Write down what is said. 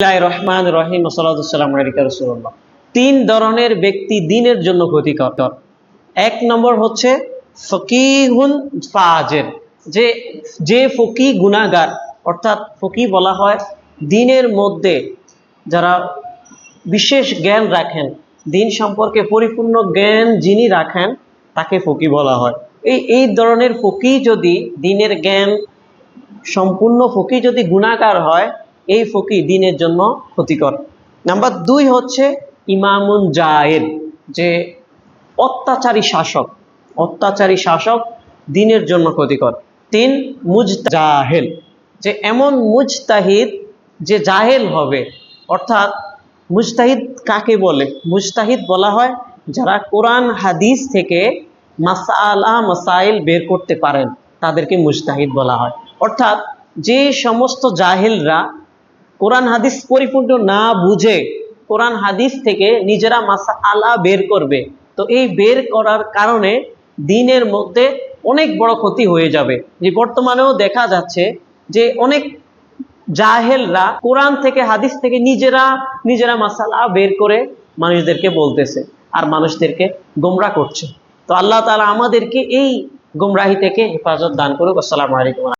রহমান রহিম রসুল্লাহ তিন ধরনের ব্যক্তি দিনের জন্য ক্ষতিকর। এক নম্বর হচ্ছে ফকিহুন যে যে ফকি গুনাগার অর্থাৎ ফকি বলা হয় দিনের মধ্যে যারা বিশেষ জ্ঞান রাখেন, দিন সম্পর্কে পরিপূর্ণ জ্ঞান যিনি রাখেন, তাকে ফকি বলা হয়। এই এই ধরনের ফকি যদি দিনের জ্ঞান সম্পূর্ণ ফকি যদি গুণাকার হয় এই ফকি দিনের জন্য ক্ষতিকর। নাম্বার দুই হচ্ছে ইমামুন জায়ের যে অত্যাচারী শাসক। অত্যাচারী শাসক দিনের জন্য ক্ষতিকর। তিন, মুজতাহেল, যে এমন মুজতাহিদ যে জাহেল হবে। অর্থাৎ মুজতাহিদ কাকে বলে? মুজতাহিদ বলা হয় যারা কোরআন, হাদিস থেকে মাসালা, মাসাইল বের করতে পারেন। তাদেরকে মুজতাহিদ বলা হয়। অর্থাৎ যে সমস্ত জাহেলরা কোরআন হাদিস পরিপূর্ণ না বুঝে কোরআন হাদিস থেকে নিজেরা মাসা আলা বের করবে। তো এই বের করার কারণে দিনের মধ্যে অনেক বড় ক্ষতি হয়ে যাবে। যে বর্তমানেও দেখা যাচ্ছে যে অনেক জাহেলরা কোরআন থেকে হাদিস থেকে নিজেরা নিজেরা মাসালা বের করে মানুষদেরকে বলতেছে আর মানুষদেরকে গোমরা করছে। তো আল্লাহ তাআলা আমাদেরকে এই গোমরাহি থেকে হেফাজত দান করুক। আসসালামু আলাইকুম।